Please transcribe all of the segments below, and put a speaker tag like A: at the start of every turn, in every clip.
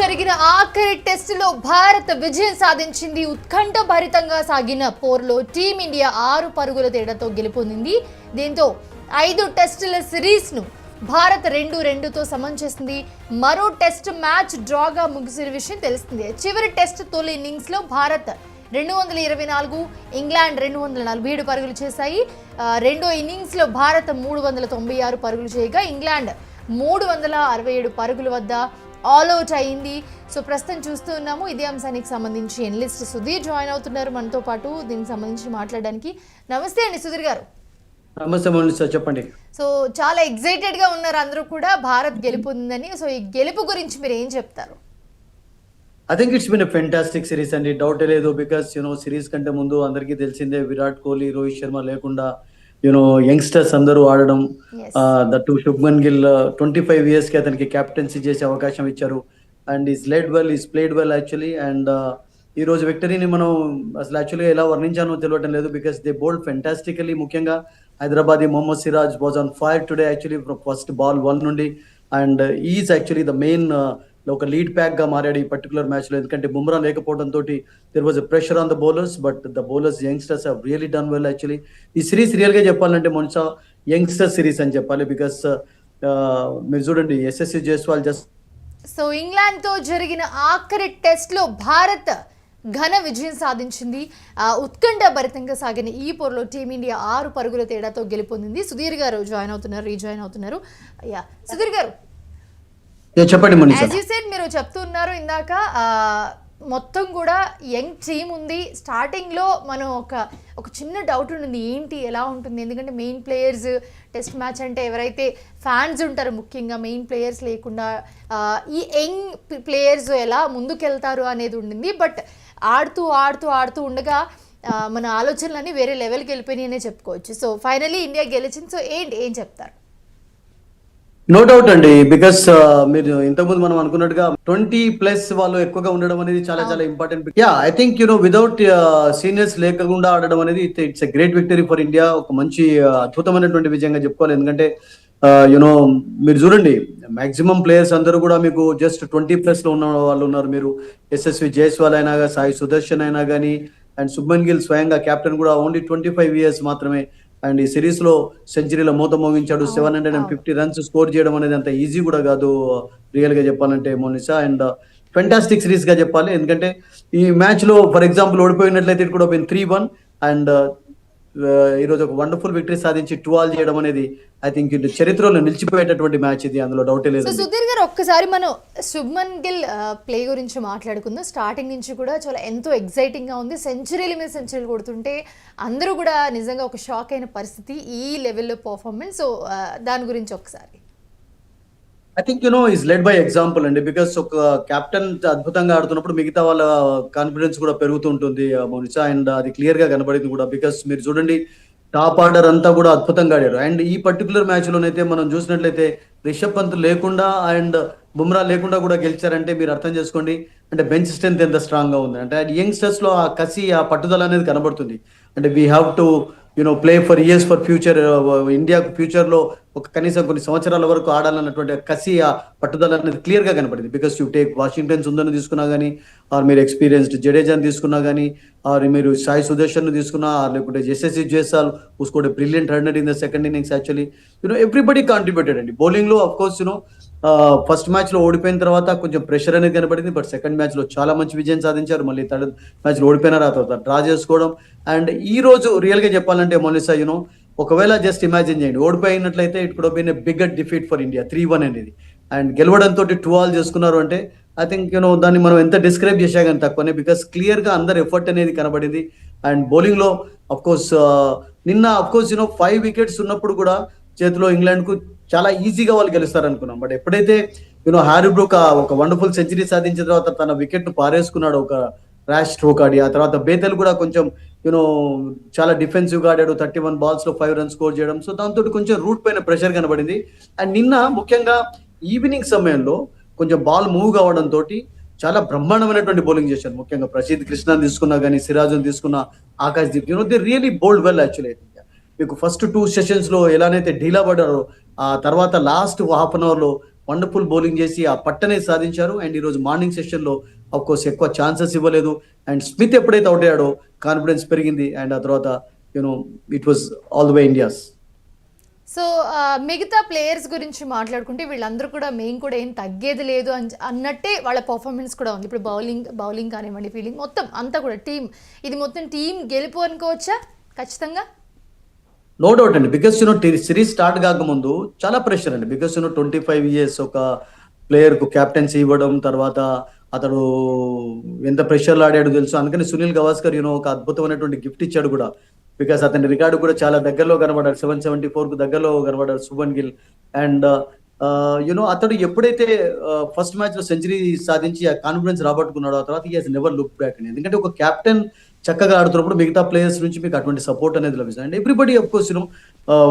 A: జరిగిన ఆఖరి టెస్టులో భారత్ విజయం సాధించింది. ఉత్కంఠ భరితంగా సాగిన పోర్లో టీమిండియా ఆరు పరుగుల తేడాతో గెలుపొందింది. దీంతో ఐదు టెస్టుల సిరీస్ను భారత్ రెండు రెండుతో సమం చేసింది. మరో టెస్ట్ మ్యాచ్ డ్రాగా ముగిసిన విషయం తెలుస్తుంది. చివరి టెస్ట్ తొలి ఇన్నింగ్స్లో భారత్ రెండు వందల ఇరవై నాలుగు ఇంగ్లాండ్ రెండు వందల నలభై ఏడు పరుగులు చేశాయి. రెండో ఇన్నింగ్స్లో భారత్ మూడు వందల తొంభై ఆరు పరుగులు చేయగా ఇంగ్లాండ్ మూడు వందల అరవై ఏడు పరుగుల వద్ద ఆల్ అవుట్ అయింది. సో ప్రస్తుతం చూస్తూ ఉన్నాము. ఇదే అంశానికి సంబంధించి ఎన్లిస్ట్ సుధీర్ జాయిన్ అవుతున్నారు మనతో పాటు. దీనికి సంబంధించి మాట్లాడడానికి నమస్తే అండి సుధీర్ గారు.
B: నమస్తే సార్ చెప్పండి.
A: సో చాలా ఎగ్జైటెడ్గా ఉన్నారు అందరూ కూడా. భారత్ గెలుపొందిందని సో ఈ గెలుపు గురించి మీరు ఏం చెప్తారు?
B: I think it's been fantastic series అండి. డౌట్ లేదు బికాస్ యూనో సిరీస్ కంటే ముందు అందరికీ తెలిసిందే విరాట్ కోహ్లీ రోహిత్ శర్మ లేకుండా యూనో యంగ్స్టర్స్ అందరూ ఆడడం. That Shubman Gill twenty five ఇయర్స్కి అతనికి కెప్టెన్సీ చేసే అవకాశం ఇచ్చారు. And he's led well he's played well actually and ఈ రోజు విక్టరీని మనం అసలు యాక్చువల్గా ఎలా వర్ణించానో తెలియటం లేదు బికాస్ దే బోల్డ్ ఫెంటాస్టికలీ ముఖ్యంగా Hyderabad Mohammed Siraj was on fire today actually first ball one నుండి. And he's actually the main ఒక లీడ్ ప్యాక్గా మారాడు ఈ పర్టికులర్ మ్యాచ్లో. ఎందుకంటే బుమ్రా లేకపోవడం తోటి there was pressure on the bowlers but the bowlers youngsters have really done well actually ఈ సిరీస్ రియల్గా చెప్పాలంటే మొన్సా యంగ్స్టర్ సిరీస్ అని చెప్పాలి బికాస్ uh, మీరు చూడండి ఎస్ఎస్సి జైస్వాల్ జస్ట్
A: సో ఇంగ్లాండ్తో జరిగిన ఆఖరి టెస్ట్లో భారత్ ఘన విజయం సాధించింది. ఆ, ఉత్కంఠ భరితంగా సాగిన ఈ పోరులో టీమిండియా ఆరు పరుగుల తేడాతో గెలుపొందింది. సుధీర్ గారు జాయిన్ అవుతున్నారు రీజాయిన్ అవుతున్నారు. యా సుధీర్ గారు
B: చెప్పండి
A: మీరు చెప్తున్నారు ఇందాక మొత్తం కూడా యంగ్ టీమ్ ఉంది. స్టార్టింగ్లో మనం ఒక ఒక చిన్న డౌట్ ఉండింది ఏంటి ఎలా ఉంటుంది? ఎందుకంటే మెయిన్ ప్లేయర్స్ టెస్ట్ మ్యాచ్ అంటే ఎవరైతే ఫ్యాన్స్ ఉంటారో ముఖ్యంగా మెయిన్ ప్లేయర్స్ లేకుండా ఈ యంగ్ ప్లేయర్స్ ఎలా ముందుకెళ్తారు అనేది ఉండింది బట్ ఆడుతూ ఆడుతూ ఆడుతూ ఉండగా మన ఆలోచనలన్నీ వేరే లెవెల్కి వెళ్ళిపోయినాయనే చెప్పుకోవచ్చు. సో ఫైనలీ ఇండియా గెలిచింది. సో ఏంటి? ఏం చెప్తారు?
B: నో డౌట్ అండి బికాస్ మీరు ఇంతకుముందు మనం అనుకున్నట్టుగా ట్వంటీ ప్లస్ వాళ్ళు ఎక్కువగా ఉండడం అనేది చాలా చాలా important yeah I think you know without seniors లేకుండా ఆడడం అనేది it's a great victory for India ఒక మంచి uh, అద్భుతమైనటువంటి విజయంగా చెప్పుకోవాలి. ఎందుకంటే యునో మీరు చూడండి మాక్సిమం ప్లేయర్స్ అందరూ కూడా మీకు జస్ట్ ట్వంటీ ప్లస్లో ఉన్న వాళ్ళు ఉన్నారు. మీరు ఎస్ఎస్వి జైస్వాల్ అయినా సాయి సుదర్శన్ అయినా కానీ అండ్ శుభ్మన్ గిల్ స్వయంగా కెప్టెన్ కూడా ఓన్లీ ట్వంటీ ఫైవ్ ఇయర్స్ మాత్రమే అండ్ ఈ సిరీస్లో సెంచరీలో మూత మోగించాడు seven hundred and. Fifty runs score చేయడం అనేది అంత ఈజీ కూడా కాదు రియల్గా చెప్పాలంటే మోనిసా అండ్ ఫెంటాస్టిక్ సిరీస్గా చెప్పాలి. ఎందుకంటే ఈ మ్యాచ్లో ఫర్ ఎగ్జాంపుల్ ఓడిపోయినట్లయితే ఇట్ కూడా త్రీ వన్ అండ్ ఈ రోజు ఒక వండర్ఫుల్ విక్టరీ సాధించి టూ ఆల్ చేయడం అనేది ఐ థింక్ ఇది చరిత్రలో నిలిచిపోయేటటువంటి మ్యాచ్ ఇది. అందులో డౌటే
A: సో
B: లేదు
A: సుధీర్ గారు ఒక్కసారి మనం శుభ్మన్ గిల్ ప్లే గురించి మాట్లాడుకుందాం. స్టార్టింగ్ నుంచి కూడా చాలా ఎంతో ఎగ్జైటింగ్గా ఉంది. సెంచరీల మీద సెంచరీలు కొడుతుంటే అందరూ కూడా నిజంగా ఒక షాక్ అయిన పరిస్థితి ఈ లెవెల్లో పర్ఫార్మెన్స్ సో దాని గురించి ఒకసారి
B: I think you know he's led by example అండి బికాస్ ఒక కెప్టెన్ అద్భుతంగా ఆడుతున్నప్పుడు మిగతా వాళ్ళ కాన్ఫిడెన్స్ కూడా పెరుగుతుంటుంది మోనిషా. అండ్ అది క్లియర్గా కనబడింది కూడా బికాస్ మీరు చూడండి టాప్ ఆర్డర్ అంతా కూడా అద్భుతంగా ఆడారు. అండ్ ఈ పర్టికులర్ మ్యాచ్ లోనైతే మనం చూసినట్లయితే రిషబ్ పంత్ లేకుండా అండ్ బుమ్రా లేకుండా కూడా గెలిచారంటే మీరు అర్థం చేసుకోండి అంటే బెంచ్ స్ట్రెంత్ ఎంత స్ట్రాంగ్గా ఉంది. అంటే యంగ్స్టర్స్లో ఆ కసి ఆ పట్టుదల అనేది కనబడుతుంది. అంటే we have to you know play for years for future India ఫ్యూచర్లో ఒక కనీసం కొన్ని సంవత్సరాల వరకు ఆడాలన్నటువంటి కసి ఆ పట్టుదల అనేది క్లియర్గా కనపడింది బికాస్ యూ టేక్ వాషింగ్టన్ సుందర్ని తీసుకున్నా కానీ ఆర్ మీరు ఎక్స్పీరియన్స్డ్ జడేజాని తీసుకున్నా కానీ ఆర్ మీరు సాయి సుదర్శన్ను తీసుకున్నా ఆర్ లేకుంటే Yashasvi Jaiswal who scored brilliant hundred in the second innings actually you know everybody contributed అండి. బౌలింగ్లో అఫ్ కోర్స్ యూనో ఫస్ట్ మ్యాచ్లో ఓడిపోయిన తర్వాత కొంచెం ప్రెషర్ అనేది కనబడింది బట్ సెకండ్ మ్యాచ్లో చాలా మంచి విజయం సాధించారు. మళ్ళీ థర్డ్ మ్యాచ్లో ఓడిపోయినారు ఆ తర్వాత డ్రా చేసుకోవడం. అండ్ ఈ రోజు రియల్గా చెప్పాలంటే మొనిసా యూనో ఒకవేళ జస్ట్ ఇమాజిన్ చేయండి. ఓడిపోయినట్లయితే it could been a bigger defeat for India three one అనేది. అండ్ గెలవడంతో టూ ఆల్ చేసుకున్నారు అంటే ఐ థింక్ యూనో దాన్ని మనం ఎంత డిస్క్రైబ్ చేసా కానీ తక్కువనే బికాస్ క్లియర్గా అందరు ఎఫర్ట్ అనేది కనబడింది. అండ్ బౌలింగ్లో అఫ్ కోర్స్ నిన్న of course you know five wickets ఉన్నప్పుడు కూడా చేతిలో ఇంగ్లాండ్కు చాలా ఈజీగా వాళ్ళు గెలుస్తారు అనుకున్నాం బట్ ఎప్పుడైతే యూనో హ్యారీ బ్రూక్ ఒక వండర్ఫుల్ సెంచరీ సాధించిన తర్వాత తన వికెట్ను పారేసుకున్నాడు ఒక ర్యాష్ స్ట్రోక్ ఆడి ఆ తర్వాత బేతల్ కూడా కొంచెం యూనో చాలా డిఫెన్సివ్గా ఆడాడు. థర్టీ వన్ బాల్స్లో ఫైవ్ రన్స్ స్కోర్ చేయడం. సో దాంతో కొంచెం రూట్ పైన ప్రెషర్ కనబడింది. అండ్ నిన్న ముఖ్యంగా ఈవినింగ్ సమయంలో కొంచెం బాల్ మూవ్ కావడం తోటి చాలా బ్రహ్మాండమైనటువంటి బౌలింగ్ చేశారు ముఖ్యంగా ప్రసీద్ కృష్ణ తీసుకున్నా కానీ సిరాజుని తీసుకున్నా Akash Deep. You know they really bowled well actually మీకు ఫస్ట్ టూ సెషన్స్లో ఎలానైతే ఢీలా పడ్డారో ఆ తర్వాత లాస్ట్ హాఫ్ అన్ అవర్లో వండర్ఫుల్ బౌలింగ్ చేసి ఆ పట్టనే సాధించారు. అండ్ ఈరోజు మార్నింగ్ సెషన్లో ఆఫ్ కోర్స్ ఎక్కువ ఛాన్సెస్ ఇవ్వలేదు. అండ్ స్మిత్ ఎప్పుడైతే అవుట్ అయ్యాడో కాన్ఫిడెన్స్ పెరిగింది. అండ్ ఆ తర్వాత you know it was all the way India's
A: so మిగతా ప్లేయర్స్ గురించి మాట్లాడుకుంటే వీళ్ళందరూ కూడా మేము కూడా ఏం తగ్గేది లేదు అని అన్నట్టే వాళ్ళ పర్ఫార్మెన్స్ కూడా ఉంది. ఇప్పుడు బౌలింగ్ బౌలింగ్ కానివ్వండి ఫీలింగ్ మొత్తం అంతా కూడా టీం ఇది మొత్తం టీం గెలుపు అనుకోవచ్చా? ఖచ్చితంగా?
B: నో డౌట్ అండి. Because you know series start కాకముందు చాలా ప్రెషర్ అండి. Because you know twenty five years ఒక ప్లేయర్కు క్యాప్టెన్సీ ఇవ్వడం తర్వాత అతడు ఎంత ప్రెషర్లో ఆడాడు తెలుసు. అందుకని సునీల్ గవాస్కర్ యూనో ఒక అద్భుతమైనటువంటి గిఫ్ట్ ఇచ్చాడు కూడా. బికాస్ అతని రికార్డు కూడా చాలా దగ్గరలో కనబడ్డాడు. సెవెన్ సెవెంటీ ఫోర్కు దగ్గరలో కనబడ్డాడు Shubman Gill. And you know uh, అతడు ఎప్పుడైతే uh, ఫస్ట్ మ్యాచ్లో సెంచరీ సాధించి ఆ కాన్ఫిడెన్స్ రాబట్టుకున్నాడో ఆ తర్వాత ఈ నెవర్ లుక్ బ్యాక్ అండి. ఎందుకంటే ఒక కెప్టెన్ చక్కగా ఆడుతున్నప్పుడు మిగతా ప్లేయర్స్ నుంచి మీకు అటువంటి సపోర్ట్ అనేది లభిస్తుంది. And everybody of course you know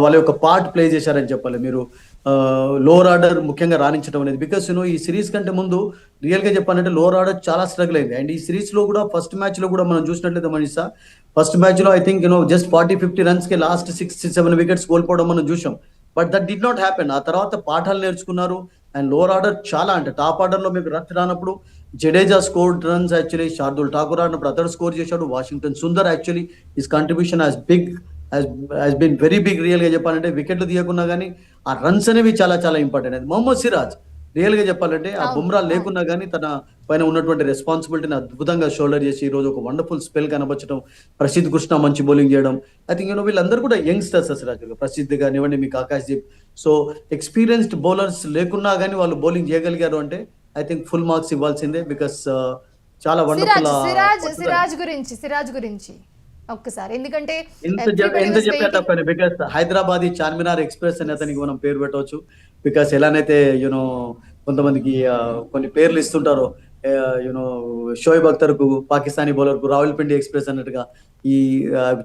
B: వాళ్ళ యొక్క పార్ట్ ప్లే చేశారని చెప్పాలి. మీరు uh, లోవర్ ఆర్డర్ ముఖ్యంగా రాణించడం అనేది. బికాస్ యూనో ఈ సిరీస్ కంటే ముందు రియల్గా చెప్పాలంటే లోవర్ ఆర్డర్ చాలా స్ట్రగుల్ అయింది. అండ్ ఈ సిరీస్లో కూడా ఫస్ట్ మ్యాచ్లో కూడా మనం చూసినట్లయితే మనీషా ఫస్ట్ మ్యాచ్లో I think you know just forty fifty రన్స్కి last six seven wickets కోల్పోవడం మనం చూసాం but that did not happen ఆ తర్వాత పాఠాలు నేర్చుకున్నారు. అండ్ లోవర్ ఆర్డర్ చాలా అంటే టాప్ ఆర్డర్లో మీకు రన్ రానప్పుడు Jadeja score runs actually Shardul Thakur ఆడినప్పుడు అతడు స్కోర్ చేశాడు. Washington Sundar actually his contribution has big has been very big రియల్గా చెప్పాలంటే వికెట్లు తీయకున్నా కానీ ఆ రన్స్ అనేవి చాలా చాలా ఇంపార్టెంట్ అది మొహమ్మద్ సిరాజ్ రియల్గా చెప్పాలంటే ఆ బుమ్రా. లేకున్నా కానీ తన పైన ఉన్నటువంటి రెస్పాన్సిబిలిటీని అద్భుతంగా షోల్డర్ చేసి ఈ రోజు ఒక వండర్ఫుల్ స్పెల్ కనబచ్చడం ప్రసిద్ధ్ కృష్ణ మంచి బౌలింగ్ చేయడం. ఐ థింక్ యూనో వీళ్ళందరూ కూడా యంగ్స్టర్స్ అసలు యాక్చువల్గా ప్రసిద్ధ్ కానివ్వండి మీకు Akash Deep. So experienced bowlers లేకున్నా కానీ వాళ్ళు బౌలింగ్ చేయగలిగారు అంటే ఐ థింక్ ఫుల్ మార్క్స్ ఇవ్వాల్సిందే బికాస్ చాలా
A: సిరాజ్
B: వండర్ఫుల్
A: సిరాజ్ సిరాజ్ గురించి సిరాజ్ గురించి ఒక్కసారి. ఎందుకంటే
B: ఎంత చెప్పినా. తప్పని బికాస్ హైదరాబాద్ చార్మినార్ ఎక్స్ప్రెస్ అని అతనికి మనం పేరు పెట్టవచ్చు. బికాస్ ఎలానైతే యూనో కొంతమందికి ఆ, కొన్ని పేర్లు ఇస్తుంటారో యూనో షోయబ్ అఖ్తర్కు పాకిస్తానీ బౌలర్కు రావల్పిండి ఎక్స్ప్రెస్ అన్నట్టుగా ఈ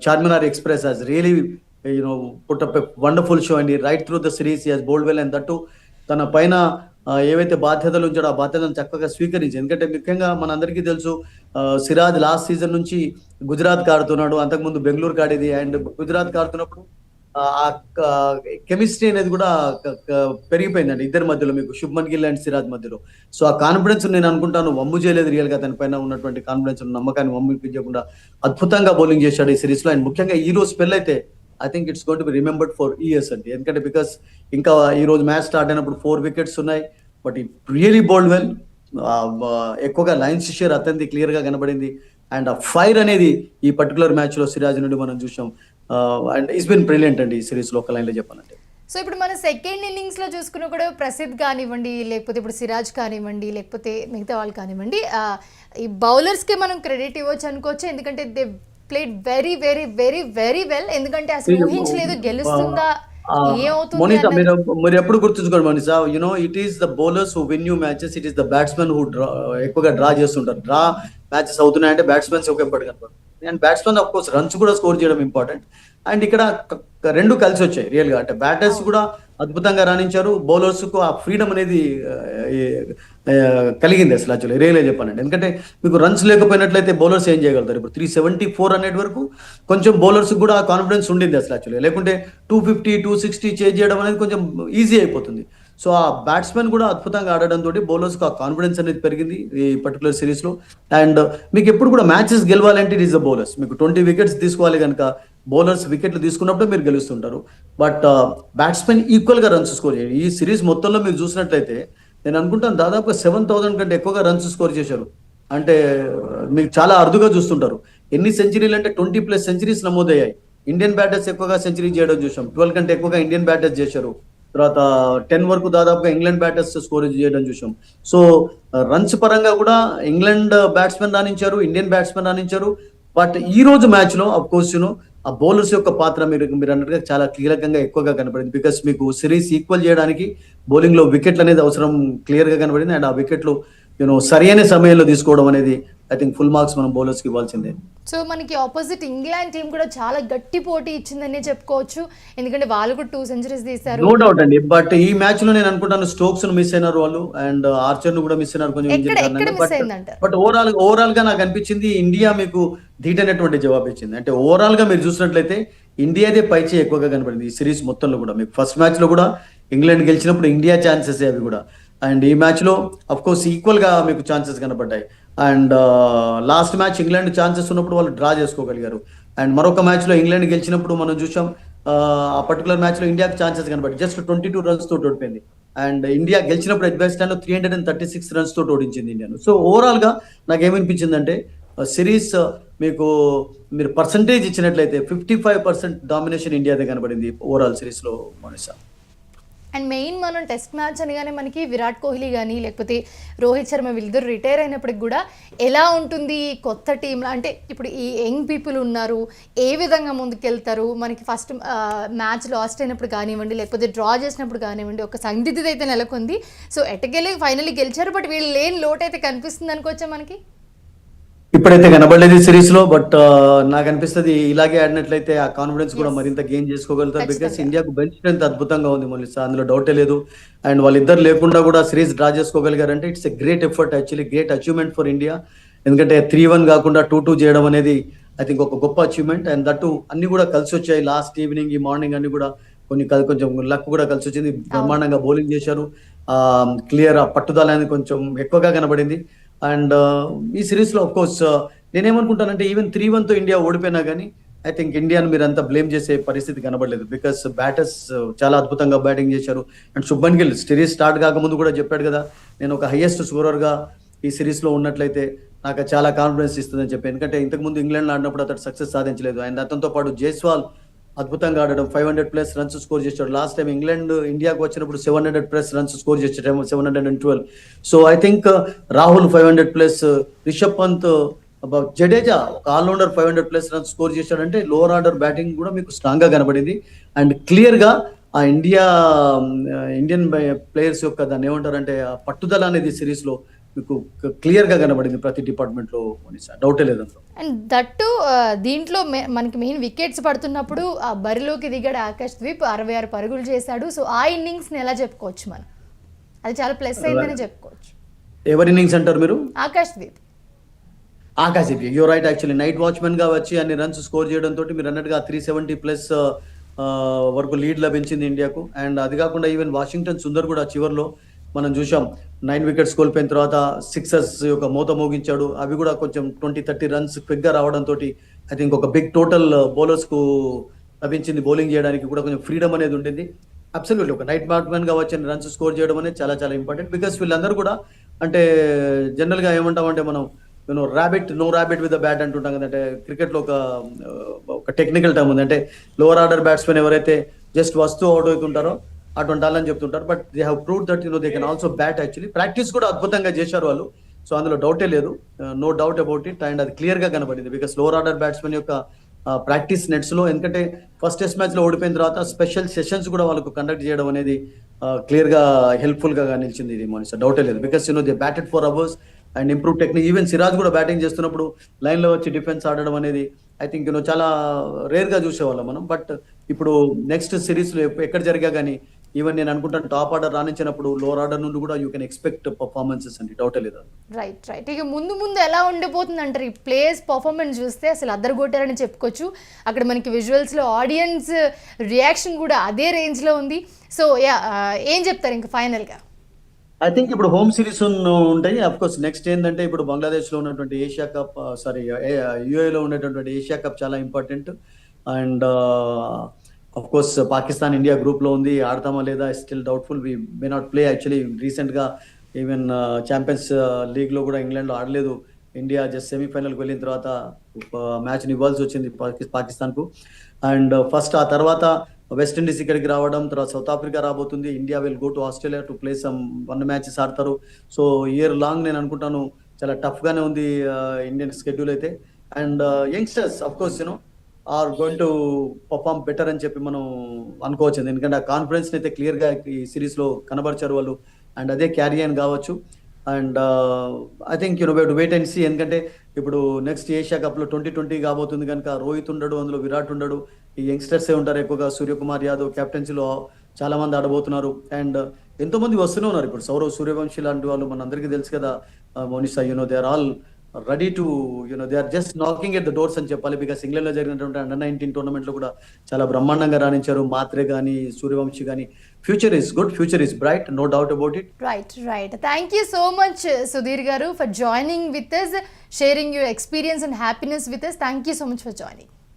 B: Charminar express has really you know put up wonderful show అండి. Right through the series has bowled well and that తన పైన ఏవైతే బాధ్యతలు ఉంచాడో ఆ బాధ్యతలను చక్కగా స్వీకరించి. ఎందుకంటే ముఖ్యంగా మనందరికీ తెలుసు ఆ, సిరాజ్ లాస్ట్ సీజన్ నుంచి గుజరాత్ కాడుతున్నాడు అంతకుముందు బెంగళూరు కాడేది. అండ్ గుజరాత్ కాడుతున్నప్పుడు ఆ కెమిస్ట్రీ అనేది కూడా పెరిగిపోయిందండి ఇద్దరి మధ్యలో మీకు శుభ్మన్ గిల్ అండ్ సిరాజ్ మధ్యలో. సో ఆ కాన్ఫిడెన్స్ నేను అనుకుంటాను వమ్ము చేయలేదు రియల్గా తన పైన ఉన్నటువంటి కాన్ఫిడెన్స్ నమ్మకాన్ని వమ్ము చేయకుండా అద్భుతంగా బౌలింగ్ చేశాడు ఈ సిరీస్లో అండ్ ముఖ్యంగా ఈ రోజు స్పెల్ అయితే I think it's got be remembered for years అండి ఎందుకంటే బికాస్ ఇంకా ఈ రోజు మ్యాచ్ స్టార్ట్ అయినప్పుడు ఫోర్ వికెట్స్ ఉన్నాయి. But he really bowled well ఎక్కువగా లైన్స్ షేర్ అత్యంత క్లియర్గా కనబడింది. అండ్ ఆ ఫైర్ అనేది ఈ పర్టికులర్ మ్యాచ్లో సిరాజ్ నుండి మనం చూసాం. అండ్ ఇస్ బిన్ బ్రిలియంట్ అండి ఈ సిరీస్ లోకల్ లైన్లో లైన్లో చెప్పాలంటే.
A: సో ఇప్పుడు మన సెకండ్ ఇన్నింగ్స్లో చూసుకున్న కూడా ప్రసిద్ధ్ కానివ్వండి లేకపోతే ఇప్పుడు సిరాజ్ కానివ్వండి లేకపోతే మిగతా వాళ్ళు కానివ్వండి ఈ బౌలర్స్కి మనం క్రెడిట్ ఇవ్వచ్చు అనుకోవచ్చు? ఎందుకంటే they played very very very very well ఎందుకంటే అసలు ఊహించలేదు గెలుస్తుందా
B: మోనిసా. మీరు మీరు ఎప్పుడు గుర్తుంచుకోండి Monisa you know it is the bowlers who win you matches it is the batsmen who draw ఎక్కువగా డ్రా చేస్తుంటారు. డ్రా మ్యాచెస్ అవుతున్నాయంటే బ్యాట్స్మెన్స్ ఒక ఎప్పటి కనపడదు and batsmen of course runs కూడా స్కోర్ చేయడం ఇంపార్టెంట్ అండ్ ఇక్కడ రెండు కలిసి వచ్చాయి రియల్గా. అంటే బ్యాటర్స్ కూడా అద్భుతంగా రాణించారు. బౌలర్స్కు ఆ ఫ్రీడమ్ అనేది కలిగింది అసలు యాక్చువల్లీ. రియల్ చెప్పానండి ఎందుకంటే మీకు రన్స్ లేకపోయినట్లయితే బౌలర్స్ ఏం చేయగలుగుతారు? ఇప్పుడు త్రీ సెవెంటీ ఫోర్ హండ్రెడ్ వరకు కొంచెం బౌలర్స్ కూడా కాన్ఫిడెన్స్ ఉండింది అసలు యాక్చువల్లీ. లేకుంటే two fifty two sixty chase చేయడం అనేది కొంచెం ఈజీ అయిపోతుంది. సో ఆ బ్యాట్స్మెన్ కూడా అద్భుతంగా ఆడడం తోటి బౌలర్స్ ఆ కాన్ఫిడెన్స్ అనేది పెరిగింది ఈ పర్టికులర్ సిరీస్లో అండ్ మీకు ఎప్పుడు కూడా మ్యాచెస్ గెలవాలంటే ఇట్ ఈస్ ద బౌలర్స్. మీకు ట్వంటీ వికెట్స్ తీసుకోవాలి కనుక బౌలర్స్ వికెట్లు తీసుకున్నప్పుడు మీరు గెలుస్తుంటారు. బట్ బ్యాట్స్మెన్ ఈక్వల్గా రన్స్ స్కోర్ చేయాలి. ఈ సిరీస్ మొత్తంలో మీరు చూసినట్లయితే నేను అనుకుంటాను దాదాపుగా సెవెన్ థౌసండ్ కంటే ఎక్కువగా రన్స్ స్కోర్ చేశారు. అంటే మీకు చాలా అరుదుగా చూస్తుంటారు. ఎన్ని సెంచరీలు అంటే ట్వంటీ ప్లస్ సెంచరీస్ నమోదయ్యాయి. ఇండియన్ బ్యాటర్స్ ఎక్కువగా సెంచరీ చేయడం చూసాం ట్వెల్వ్ కంటే ఎక్కువగా ఇండియన్ బ్యాటర్స్ చేశారు. తర్వాత టెన్ వరకు దాదాపుగా ఇంగ్లాండ్ బ్యాటర్స్ స్కోర్ చేయడం చూసాం సో రన్స్ పరంగా కూడా ఇంగ్లాండ్ బ్యాట్స్మెన్ రాణించారు ఇండియన్ బ్యాట్స్మెన్ రాణించారు. బట్ ఈ రోజు మ్యాచ్లో అఫ్ కోర్స్ యూనో ఆ బౌలర్స్ యొక్క పాత్ర మీరు మీరు అన్నట్టుగా చాలా కీలకంగా ఎక్కువగా కనబడింది. బికాస్ మీకు సిరీస్ ఈక్వల్ చేయడానికి బౌలింగ్లో వికెట్లు అనేది అవసరం క్లియర్గా కనబడింది. అండ్ ఆ వికెట్లు యూనో సరైన సమయంలో తీసుకోవడం అనేది ఐ థింక్ ఫుల్ మార్క్స్ మనం బౌలర్స్కి ఇవ్వాల్సిందే.
A: సో మనకి ఆపోజిట్ ఇంగ్లాండ్ టీం కూడా చాలా గట్టి పోటీ ఇచ్చిందనే చెప్పుకోవచ్చు. ఎందుకంటే వాళ్ళు కూడా టూ సెంచరీస్ తీశారు.
B: నో డౌట్ అండి. బట్ ఈ మ్యాచ్లో నేను అనుకుంటాను స్టోక్స్ను మిస్ అయినారు వాళ్ళు అండ్ ఆర్చర్ను కూడా మిస్ అయినారు కొంచెం? బట్ ఓవరాల్ ఓవరాల్గా నాకు అనిపించింది ఇండియా మీకు ధీటైనటువంటి జవాబు ఇచ్చింది. అంటే ఓవరాల్గా మీరు చూసినట్లయితే ఇండియాదే పైచే ఎక్కువగా కనబడింది ఈ సిరీస్ మొత్తంలో కూడా. మీకు ఫస్ట్ మ్యాచ్లో కూడా ఇంగ్లాండ్ గెలిచినప్పుడు ఇండియా ఛాన్సెస్ అవి కూడా. అండ్ ఈ మ్యాచ్లో అఫ్ కోర్స్ ఈక్వల్గా మీకు ఛాన్సెస్ కనపడ్డాయి and last match England chances ఉన్నప్పుడు వాళ్ళు డ్రా చేసుకోగలిగారు. అండ్ మరొక మ్యాచ్లో ఇంగ్లాండ్ గెలిచినప్పుడు మనం చూసాం uh, ఆ పర్టికులర్ మ్యాచ్లో ఇండియాకి ఛాన్సెస్ కనబడి జస్ట్ ట్వంటీ టూ రన్స్ తోటి ఓడిపోయింది. అండ్ ఇండియా గెలిచినప్పుడు అఫ్ఘనిస్తాన్లో three hundred and thirty six runs తోటి ఓడించింది ఇండియాను సో ఓవరాల్గా నాకు ఏమనిపించిందంటే uh, సిరీస్ uh, మీకు మీరు పర్సంటేజ్ ఇచ్చినట్లయితే ఫిఫ్టీ ఫైవ్ పర్సెంట్ డామినేషన్ ఇండియాదే కనబడింది ఓవరాల్ సిరీస్లో మనీషా.
A: అండ్ మెయిన్ మనం టెస్ట్ మ్యాచ్ అనగానే మనకి విరాట్ కోహ్లీ కానీ లేకపోతే రోహిత్ శర్మ వీళ్ళిద్దరు రిటైర్ అయినప్పటికి కూడా ఎలా ఉంటుంది ఈ కొత్త టీంలో అంటే ఇప్పుడు ఈ యంగ్ పీపుల్ ఉన్నారు ఏ విధంగా ముందుకెళ్తారు? మనకి ఫస్ట్ మ్యాచ్ లాస్ట్ అయినప్పుడు కానివ్వండి లేకపోతే డ్రా చేసినప్పుడు కానివ్వండి ఒక సందిగ్ధత అయితే నెలకొంది. సో ఎటకెళ్ళి ఫైనల్లీ గెలిచారు బట్ వీళ్ళు లేని లోటు అయితే కనిపిస్తుంది అనుకోవచ్చా మనకి?
B: ఇప్పుడైతే కనబడలేదు సిరీస్లో బట్ నాకు అనిపిస్తుంది ఇలాగే ఆడినట్లయితే ఆ కాన్ఫిడెన్స్ కూడా. మరింత గెయిన్ చేసుకోగలుగుతారు. బికాస్. ఇండియాకు బెంచ్ స్ట్రెంత్ అద్భుతంగా ఉంది మళ్ళీ. అందులో డౌటే లేదు. అండ్ వాళ్ళిద్దరు లేకుండా కూడా series draw చేసుకోగలిగారంటే it's a great effort actually great achievement for India ఎందుకంటే త్రీ వన్ కాకుండా టూ టూ చేయడం అనేది ఐ థింక్ ఒక గొప్ప అచీవ్మెంట్ అండ్ దట్టు అన్ని కూడా కలిసి వచ్చాయి. లాస్ట్ ఈవినింగ్ ఈ మార్నింగ్ అన్ని కూడా కొన్ని కొంచెం లక్ కూడా కలిసి వచ్చింది. బ్రహ్మాండంగా బౌలింగ్ చేశారు. క్లియర్ ఆ పట్టుదల అనేది కొంచెం ఎక్కువగా కనబడింది. అండ్ uh, ఈ సిరీస్లో ఆఫ్ కోర్స్ uh, నేనేమనుకుంటానంటే ఈవెన్ త్రీ వన్తో ఇండియా ఓడిపోయినా కానీ ఐ థింక్ ఇండియాను మీరు అంతా బ్లేమ్ చేసే పరిస్థితి కనబడలేదు. బికాస్ బ్యాటర్స్ uh, చాలా అద్భుతంగా బ్యాటింగ్ చేశారు. And Shubman Gill series start కాకముందు కూడా చెప్పాడు కదా నేను ఒక హైయెస్ట్ స్కోరర్గా ఈ సిరీస్లో ఉన్నట్లయితే నాకు చాలా కాన్ఫిడెన్స్ ఇస్తుందని చెప్పి. ఎందుకంటే ఇంతకు ముందు ఇంగ్లాండ్ ఆడినప్పుడు అతడు సక్సెస్ సాధించలేదు. అండ్ అతనితో పాటు జైస్వాల్ అద్భుతంగా ఆడడం. Five hundred plus runs score చేశాడు. లాస్ట్ టైం ఇంగ్లాండ్ ఇండియాకు వచ్చినప్పుడు seven hundred plus runs score చేసాడు seven hundred and twelve. So I think uh, Rahul five hundred plus uh, Rishabh Pant uh, Jadeja ఒక allrounder five hundred plus runs score చేశాడంటే lower order batting కూడా మీకు స్ట్రాంగ్గా కనబడింది. And క్లియర్గా ఆ India um, Indian players యొక్క దాన్ని ఏమంటారంటే ఆ పట్టుదల అనేది సిరీస్లో మీకు క్లియర్గా కనబడింది ప్రతి డిపార్ట్మెంట్లో డౌటే లేదు
A: అండ్ దట్టు ఆ, దీంట్లో మనకి మెయిన్ వికెట్స్ పడుతున్నప్పుడు ఆ బరిలోకి దిగాడు ఆకాష్ ద్వీప్ అరవై ఆరు పరుగులు చేశాడు. సో ఆ ఇన్నింగ్స్ని ఎలా చెప్పుకోవచ్చు మనం? అది చాలా ప్లస్ అయిందని చెప్పుకోవచ్చు.
B: ఎవరి ఇన్నింగ్స్ అంటారు మీరు?
A: Akash Deep.
B: Akash you right actually night వాచ్మెన్గా వచ్చి అన్ని రన్స్ స్కోర్ చేయడం తోటి మీరు అన్నట్టుగా త్రీ సెవెంటీ ప్లస్ వరకు లీడ్ లభించింది ఇండియాకు అండ్ అది కాకుండా ఈవెన్ వాషింగ్టన్ సుందర్ కూడా చివర్లో మనం చూసాం నైన్ వికెట్స్ కోల్పోయిన తర్వాత సిక్సర్స్ యొక్క మూత మోగించాడు. అవి కూడా కొంచెం ట్వంటీ థర్టీ రన్స్ క్విక్గా రావడంతో ఐ థింక్ ఒక బిగ్ టోటల్ బౌలర్స్కు లభించింది బౌలింగ్ చేయడానికి కూడా కొంచెం ఫ్రీడమ్ అనేది ఉండింది. అబ్సల్యూట్లీ ఒక నైట్ బ్యాట్మెన్గా వచ్చిన రన్స్ స్కోర్ చేయడం అనేది చాలా చాలా ఇంపార్టెంట్ బికాస్ వీళ్ళందరూ కూడా అంటే జనరల్గా ఏమంటామంటే మనం you know rabbit no rabbit with bat అంటుంటాం కదంటే క్రికెట్లో ఒక uh, ఒక టెక్నికల్ టర్మ్ ఉంది. అంటే లోవర్ ఆర్డర్ బ్యాట్స్మెన్ ఎవరైతే జస్ట్ వస్తూ అవుట్ అవుతుంటారో అటువంటి వాళ్ళని చెప్తుంటారు. But they have prove that you know they can also bat actually practice కూడా అద్భుతంగా చేశారు వాళ్ళు. సో అందులో డౌటే లేదు. No doubt about it and అది క్లియర్గా కనబడింది. బికాస్ లోవర్ ఆర్డర్ బ్యాట్స్మెన్ యొక్క uh, ప్రాక్టీస్ నెట్స్లో ఎందుకంటే ఫస్ట్ టెస్ట్ మ్యాచ్లో ఓడిపోయిన తర్వాత స్పెషల్ సెషన్స్ కూడా వాళ్ళకు కండక్ట్ చేయడం అనేది uh, క్లియర్గా హెల్ప్ఫుల్గా నిలిచింది ఇది మనిషి డౌటే లేదు. Because you know they batted for hours and improve technique even Siraj కూడా బ్యాటింగ్ చేస్తున్నప్పుడు లైన్లో వచ్చి డిఫెన్స్ ఆడడం అనేది ఐ థింక్ యూనో చాలా రేర్గా చూసేవాళ్ళం మనం. బట్ ఇప్పుడు నెక్స్ట్ సిరీస్లో ఎక్కడ జరిగా కానీ ఈవెన్ నేను అనుకుంటాను టాప్ ఆర్డర్ రాణించినప్పుడు లోవర్ ఆర్డర్ నుండి కూడా యూ కెన్ ఎక్స్పెక్ట్ పర్ఫార్మెన్సెస్ అండి. డౌటే లేదు
A: రైట్ రైట్ ఇక ముందు ముందు ఎలా ఉండిపోతుంది అంటారు? ఈ ప్లేయర్స్ పర్ఫార్మెన్స్ చూస్తే అసలు అద్దరు కొట్టారని చెప్పుకోవచ్చు. అక్కడ మనకి విజువల్స్లో ఆడియన్స్ రియాక్షన్ కూడా అదే రేంజ్లో ఉంది. సో యా ఏం చెప్తారు ఇంకా ఫైనల్గా
B: ఐ థింక్ ఇప్పుడు హోమ్ సిరీస్ ఉంటాయి. అఫ్ కోర్స్ నెక్స్ట్ ఏంటంటే ఇప్పుడు బంగ్లాదేశ్లో ఉన్నటువంటి ఏషియా కప్ సారీ యుఏలో ఉన్నటువంటి ఏషియా కప్ చాలా important and of course Pakistan India గ్రూప్లో ఉంది. ఆడతామా లేదా still doubtful we may not play actually రీసెంట్గా ఈవెన్ ఛాంపియన్స్ లీగ్లో కూడా ఇంగ్లాండ్లో ఆడలేదు. ఇండియా జస్ట్ సెమీఫైనల్కి వెళ్ళిన తర్వాత uh, మ్యాచ్ ఇవ్వాల్సి వచ్చింది పాకి- పాకిస్తాన్కు. అండ్ ఫస్ట్ uh, ఆ తర్వాత వెస్టిండీస్ ఇక్కడికి రావడం తర్వాత సౌత్ ఆఫ్రికా రాబోతుంది. India will go to Australia to play some one matches ఆడతారు. సో ఇయర్ లాంగ్ నేను అనుకుంటాను. చాలా టఫ్ గానే ఉంది uh, ఇండియన్ స్కెడ్యూల్ అయితే. And youngsters of course you know are going to perform better అని చెప్పి మనం అనుకోవచ్చు ఎందుకంటే ఆ కాన్ఫిడెన్స్ అయితే క్లియర్గా ఈ సిరీస్లో కనబరిచారు వాళ్ళు. అండ్ అదే క్యారీ అని కావచ్చు. And I think you know to wait and see ఎందుకంటే ఇప్పుడు నెక్స్ట్ ఏషియా కప్లో ట్వంటీ ట్వంటీ కాబోతుంది కనుక రోహిత్ ఉండడు అందులో విరాట్ ఉండడు. ఈ యంగ్స్టర్స్ ఏ ఉంటారు ఎక్కువగా. సూర్యకుమార్ యాదవ్ కెప్టెన్సీలో చాలా మంది ఆడబోతున్నారు. అండ్ ఎంతో మంది వస్తూనే ఉన్నారు. ఇప్పుడు సౌరవ్ సూర్యవంశీ లాంటి వాళ్ళు మన అందరికీ తెలుసు కదా Monisha you know they are already to you know they are just knocking at the doors అని చెప్పాలి. బికాస్ ఇంగ్లాండ్లో జరిగినటువంటి అండర్ నైన్టీన్ టోర్నమెంట్లో కూడా చాలా బ్రహ్మాండంగా రాణించారు. మాత్రే గానీ సూర్యవంశి గానీ. Future is good future is bright no doubt about it
A: right right thank you so much Sudheer గారు for joining with us sharing your experience and happiness with us thank you so much for joining